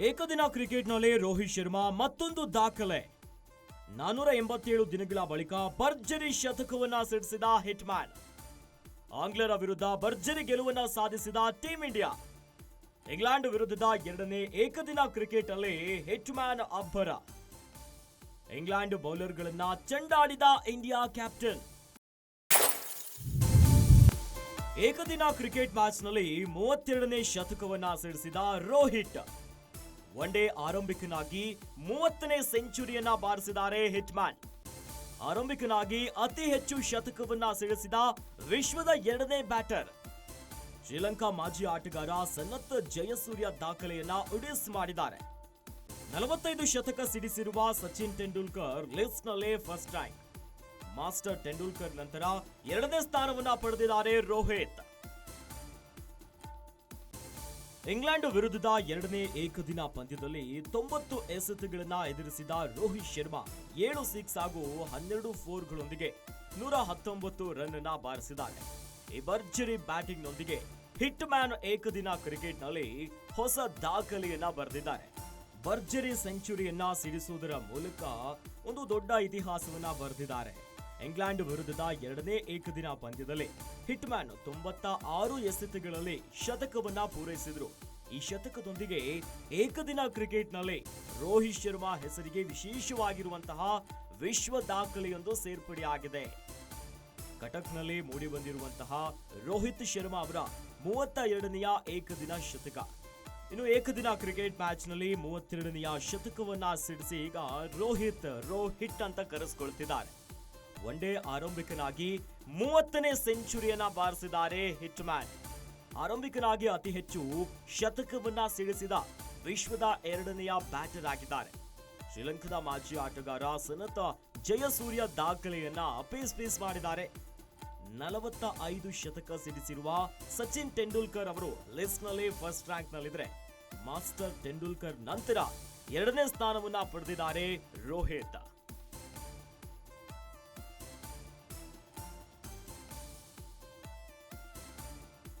ಏಕದಿನ ಕ್ರಿಕೆಟ್ನಲ್ಲಿ ರೋಹಿತ್ ಶರ್ಮಾ ಮತ್ತೊಂದು ದಾಖಲೆ. ನಾನೂರ ಎಂಬತ್ತೇಳು ದಿನಗಳ ಬಳಿಕ ಭರ್ಜರಿ ಶತಕವನ್ನ ಸಿಡಿಸಿದ ಹಿಟ್ಮ್ಯಾನ್. ಆಂಗ್ಲರ ವಿರುದ್ಧ ಭರ್ಜರಿ ಗೆಲುವನ್ನ ಸಾಧಿಸಿದ ಟೀಂ ಇಂಡಿಯಾ. ಇಂಗ್ಲೆಂಡ್ ವಿರುದ್ಧದ ಎರಡನೇ ಏಕದಿನ ಕ್ರಿಕೆಟ್ ಅಲ್ಲಿ ಹಿಟ್ಮ್ಯಾನ್ ಅಬ್ಬರ. ಇಂಗ್ಲೆಂಡ್ ಬೌಲರ್ಗಳನ್ನ ಚೆಂಡಾಡಿದ ಇಂಡಿಯಾ ಕ್ಯಾಪ್ಟನ್. ಏಕದಿನ ಕ್ರಿಕೆಟ್ ಮ್ಯಾಚ್ನಲ್ಲಿ ಮೂವತ್ತೆರಡನೇ ಶತಕವನ್ನ ಸಿಡಿಸಿದ ರೋಹಿತ್. ಒನ್ ಡೇ ಆರಂಭಿಕನಾಗಿ ಮೂವತ್ತನೇ ಸೆಂಚುರಿಯನ್ನ ಬಾರಿಸಿದ್ದಾರೆ ಹಿಟ್ಮ್ಯಾನ್ ಆರಂಭಿಕನಾಗಿ ಅತಿ ಹೆಚ್ಚು ಶತಕವನ್ನ ಸಿಡಿಸಿದ ವಿಶ್ವದ ಎರಡನೇ ಬ್ಯಾಟರ್ ಶ್ರೀಲಂಕಾ ಮಾಜಿ ಆಟಗಾರ ಸನ್ನತ್ ಜಯಸೂರ್ಯ ದಾಖಲೆಯನ್ನ ಉಡಿಸ್ ಮಾಡಿದ್ದಾರೆ. ನಲವತ್ತೈದು ಶತಕ ಸಿಡಿಸಿರುವ ಸಚಿನ್ ತೆಂಡೂಲ್ಕರ್ ಲಿಸ್ಟ್ನಲ್ಲೇ ಫಸ್ಟ್ ರ್ಯಾಂಕ್ ಮಾಸ್ಟರ್ ತೆಂಡೂಲ್ಕರ್ ನಂತರ ಎರಡನೇ ಸ್ಥಾನವನ್ನ ಪಡೆದಿದ್ದಾರೆ ರೋಹಿತ್. ಇಂಗ್ಲೆಂಡ್ ವಿರುದ್ಧದ ಎರಡನೇ ಏಕದಿನ ಪಂದ್ಯದಲ್ಲಿ ತೊಂಬತ್ತು ಎಸೆತಗಳನ್ನ ಎದುರಿಸಿದ ರೋಹಿತ್ ಶರ್ಮಾ ಏಳು ಸಿಕ್ಸ್ ಹಾಗೂ ಹನ್ನೆರಡು ಫೋರ್ಗಳೊಂದಿಗೆ ನೂರ ಹತ್ತೊಂಬತ್ತು ಅನ್ನ ಬಾರಿಸಿದ್ದಾರೆ. ಈ ಭರ್ಜರಿ ಬ್ಯಾಟಿಂಗ್ ನೊಂದಿಗೆ ಹಿಟ್ ಮ್ಯಾನ್ ಏಕದಿನ ಕ್ರಿಕೆಟ್ನಲ್ಲಿ ಹೊಸ ದಾಖಲೆಯನ್ನ ಬರೆದಿದ್ದಾರೆ. ಭರ್ಜರಿ ಸೆಂಚುರಿಯನ್ನ ಸಿಡಿಸುವುದರ ಮೂಲಕ ಒಂದು ದೊಡ್ಡ ಇತಿಹಾಸವನ್ನ ಬರೆದಿದ್ದಾರೆ. ಇಂಗ್ಲೆಂಡ್ ವಿರುದ್ಧದ ಎರಡನೇ ಏಕದಿನ ಪಂದ್ಯದಲ್ಲಿ ಹಿಟ್ಮ್ಯಾನ್ ತೊಂಬತ್ತ ಆರು ಎಸೆತಗಳಲ್ಲಿ ಶತಕವನ್ನ ಪೂರೈಸಿದ್ರು. ಈ ಶತಕದೊಂದಿಗೆ ಏಕದಿನ ಕ್ರಿಕೆಟ್ನಲ್ಲಿ ರೋಹಿತ್ ಶರ್ಮಾ ಹೆಸರಿಗೆ ವಿಶೇಷವಾಗಿರುವಂತಹ ವಿಶ್ವ ದಾಖಲೆಯೊಂದು ಸೇರ್ಪಡೆಯಾಗಿದೆ. ಕಟಕ್ನಲ್ಲಿ ಮೂಡಿಬಂದಿರುವಂತಹ ರೋಹಿತ್ ಶರ್ಮಾ ಅವರ ಮೂವತ್ತ ಎರಡನೆಯ ಏಕದಿನ ಶತಕ. ಇನ್ನು ಏಕದಿನ ಕ್ರಿಕೆಟ್ ಮ್ಯಾಚ್ನಲ್ಲಿ ಮೂವತ್ತೆರಡನೆಯ ಶತಕವನ್ನ ಸಿಡಿಸಿ ಈಗ ರೋಹಿತ್ ರೋಹಿಟ್ ಅಂತ ಕರೆಸ್ಕೊಳ್ತಿದ್ದಾರೆ. ಒನ್ ಡೇ ಆರಂಭಿಕನಾಗಿ ಮೂವತ್ತನೇ ಸೆಂಚುರಿಯನ್ನ ಬಾರಿಸಿದ್ದಾರೆ ಹಿಟ್ ಮ್ಯಾನ್ ಆರಂಭಿಕನಾಗಿ ಅತಿ ಹೆಚ್ಚು ಶತಕವನ್ನ ಸಿಡಿಸಿದ ವಿಶ್ವದ ಎರಡನೆಯ ಬ್ಯಾಟರ್ ಆಗಿದ್ದಾರೆ. ಶ್ರೀಲಂಕಾದ ಮಾಜಿ ಆಟಗಾರ ಸನತ ಜಯಸೂರ್ಯ ದಾಖಲೆಯನ್ನ ಪೇಸ್ ಪೇಸ್ ಮಾಡಿದ್ದಾರೆ. ನಲವತ್ತ ಐದು ಶತಕ ಸಿಡಿಸಿರುವ ಸಚಿನ್ ತೆಂಡೂಲ್ಕರ್ ಅವರು ಲಿಸ್ಟ್ನಲ್ಲಿ ಫಸ್ಟ್ ರ್ಯಾಂಕ್ ನಲ್ಲಿದ್ರೆ ಮಾಸ್ಟರ್ ತೆಂಡೂಲ್ಕರ್ ನಂತರ ಎರಡನೇ ಸ್ಥಾನವನ್ನ ಪಡೆದಿದ್ದಾರೆ ರೋಹಿತ್.